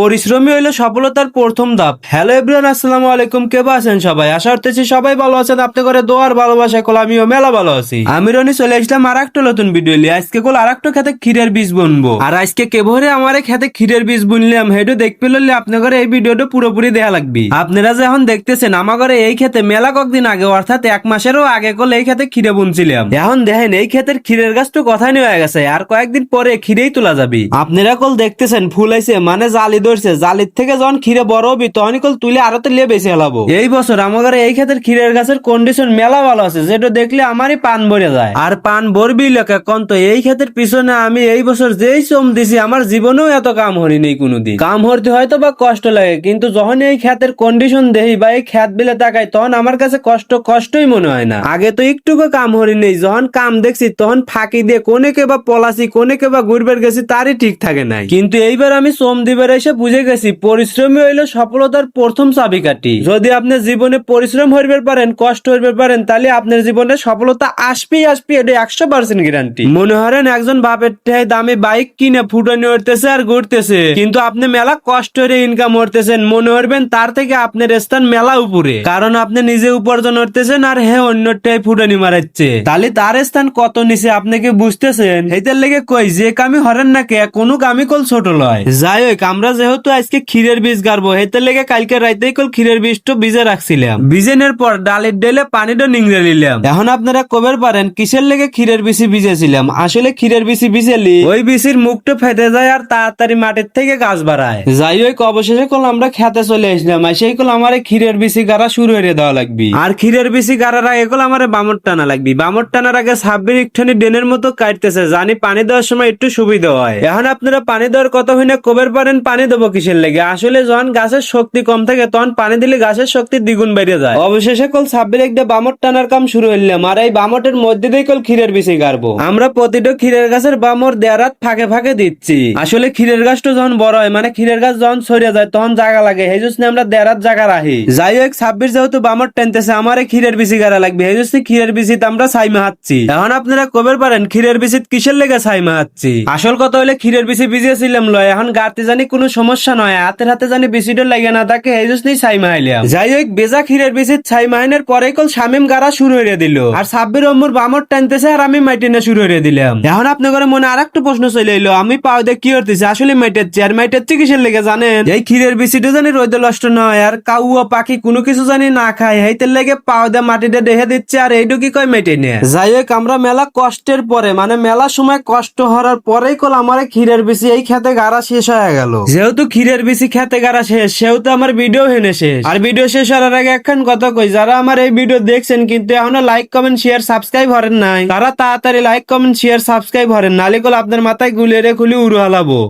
পরিশ্রমী হইল সফলতার প্রথম ধাপ। হ্যালো এভরিওয়ান আসসালামু আলাইকুম। কেবা আছেন সবাই? আশা করতেছি সবাই ভালো আছেন। আপনি করে দোয়ার ভালোবাসা, কল আমিও মেলা ভালো আছি। আমি রনি, চলে আসলাম আর একটা নতুন ভিডিও নিয়ে। আজকে কল আর একটা খেতে ক্ষীরের বীজ বুনবো। আর আজকে কেবরে আমার খেতে ক্ষীরের বীজ বুনলাম, হেডু দেখতে লইলে আপনার ঘরে এই ভিডিওটা পুরোপুরি দেয়া লাগবে। আপনারা যে এখন দেখতেছেন, আমার ঘরে এই খেতে মেলা কয়েকদিন আগে, অর্থাৎ এক মাসেরও আগে কল এই খেতে ক্ষীরে বুনছিলাম। এখন দেখেন, এই ক্ষেতের ক্ষীরের গাছ তো কথাই নিয়ে হয়ে গেছে। আর কয়েকদিন পরে ক্ষীরেই তোলা যাবে। আপনারা কল দেখতেছেন, ফুল আইছে মানে জালি ধরছে, জালির থেকে যখন ক্ষীরে বড় হবি তখন কল তুলে আরও তো লিয়ে বেশি হেলাবো। এই বছর আমার ঘরে এই ক্ষেতের ক্ষীরের গাছের কন্ডিশন মেলা ভালো আছে, যেটা দেখলে আমারই পান ভরে যায়। আর পান ভরবি লোকে, কোন তো এই ক্ষেতের পিছনে আমি এই বছর যেই শ্রম দিছি, আমার জীবনেও এত কাম হরি নেই কোনোদিন। কাম হরতে হয়তো বা কষ্ট লাগে, কিন্তু যখন এই ক্ষেতের কন্ডিশন দেখি বা এই ক্ষেত বিলে তাকাই, তখন আমার কাছে কষ্ট, কষ্টই মনে হয় না। আগে তো একটুকু কাম হরি নেই, যখন কাম দেখছি, তখন ফাঁকি দিয়ে কোনে কে বা পলাশি, কোনে কে বা ঘুরবার গেছি, তারই ঠিক থাকে নাই। কিন্তু এইবার আমি শ্রম দিবার এসে বুঝে গেছি পরিশ্রমী হইল সফলতার প্রথম চাবিকাঠি। যদি আপনি জীবনে পরিশ্রম হইবার পারেন, কষ্ট হইবার পারেন, তাহলে আপনার জীবনে সফলতা আসবেই আসবে এটা একশো পার্সেন্ট গ্যারান্টি মনে হরেন একজন বাপের ঠেই দামি বাইক কিনে ফুটানি উঠতেছে আর ঘুরতেছে, কিন্তু আপনি মেলা কষ্ট করে ইনকাম করতেছেন, মনে করবেন তার থেকে আপনার স্থান মেলা উপরে। কারণ আপনি নিজে উপার্জন করতেছেন আর হে অন্যটাই ফুটানি মারাচ্ছে। তাহলে তার স্থান কত নিচে আপনি কি বুঝতেছেন? এইটার লেগে কই, যে কামি হরেন না কে, কোনো কামি কল ছোট লয়। যাই হোক, আমরা যেহেতু আজকে ক্ষীরের বীজ গাড়বো হেতের লেগে কালকে রাইতেই কল ক্ষীরের বীজটা ভিজে রাখছিলাম। ভিজেনের পর ডালের ডেলে পানিটা নিংড়ে নিলাম। এখন আপনারা কবের পারেন কিসের লেগে ক্ষীরের বিচি ভিজেছিলাম? আসলে ক্ষীরের বিচি ভিজেলি? ওই বিচির মুখটা ফেটে যায় আর তাড়াতাড়ি মাটির থেকে গাছ বাড়ায়। যাই হোক অবশেষে কল আমরা খেতে চলে আসলাম। আর সেই কল আমার ক্ষীরের বিচি গাড়া শুরু হয়ে দেওয়া লাগবে। আর ক্ষীরের বিচি গাড়ার আগে কল আমার বামর টানা লাগবে। বামর টানার আগে সাব্বির একটুখানি ডেনের মতো কাটতেছে জানি পানি দেওয়ার সময় একটু সুবিধা হয়। এখন আপনারা পানি দেওয়ার কথা হই না কবের পারেন পানি দেবো কিসের লেগে? আসলে যখন গাছের শক্তি কম থাকে তখন পানি দিলে গাছের শক্তি দ্বিগুণ বেড়ে যায়। অবশেষে কল সাব্বির একটা বামর টানার কাম শুরু হইলাম আর এই বামটের মধ্যে দিয়ে কল ক্ষীরের বিচি গাড়বো। আমরা প্রতিটা ক্ষীরের গাছের বামর দেয়ারাত ফাঁকে ফাঁকে দিচ্ছি। আসলে ক্ষীরের গাছটা যখন বড় হয় মানে ক্ষীরের গাছ যখন ছড়িয়ে যায় তখন জায়গা লাগে। জন্য আমরা দেয়ারাত জায়গা রাখি। যাই হোক ছাব্বিশ যেহেতু বামর টেনতেছে আমার এই ক্ষীরের বিচি গাড়া লাগবে। জন্য ক্ষীরের বিচিত আমরা ছাই মাহাচ্ছি। এখন আপনারা কবের পারেন ক্ষীরের বিচিত কিসের লেগে ছাই মাহাচ্ছি? আসল কথা হলে ক্ষীরের বিচি ভিজিয়েছিলাম লয় এখন গাতে জানি কোনো সমস্যা নয়, হাতের হাতে জানি বিচিটা লাগে না তাকে জন্যই ছাই মাহাইলাম যাই হোক বেজা ক্ষীরের বিচিত ছাই মাহিনের পরে কল শামিম গাড়া শুরু হয়ে দিল। আর সাব্বির অম্মুর বামর টানতেছে আর আমি মাইটিনে শুরু হয়ে দিলাম। এখন আপনার ঘরে মনে আর একটা প্রশ্ন চলে এলো আমি পাও দিয়ে কি করতেছি আসলে মাইটাচ্ছি আর মাইটাচ্ছি কিসের লেগে জানেন? এই ক্ষীরের বিচিটা জানি রোদে নষ্ট নয়, আর কাউয়া পাখি কোনো কিছু জানি না খায়। হেইতের লেগে পাও দিয়ে মাটিতে দেখে দিচ্ছে, আর এইটু কি কয় মেটে নিয়ে যাই হোক আমরা মেলা কষ্টের পরে মানে মেলা সময় কষ্ট হওয়ার পরেই কল আমার ক্ষীরের বিচি এই খেতে গাড়া শেষ হয়ে গেল। যেহেতু ক্ষীরের বেশি খেতে গারা শেষ সেহেতু আমার ভিডিও হেনে শেষ। আর ভিডিও শেষ হওয়ার আগে একখান কথা কই, যারা আমার এই ভিডিও দেখছেন কিন্তু এখনও লাইক কমেন্ট শেয়ার সাবস্ক্রাইব হরেন নাই, তারা তাড়াতাড়ি লাইক কমেন্ট শেয়ার সাবস্ক্রাইব হরেন নালিকল আপনার মাথায় গুলিয়ে খুলি উড়ো হালাবো।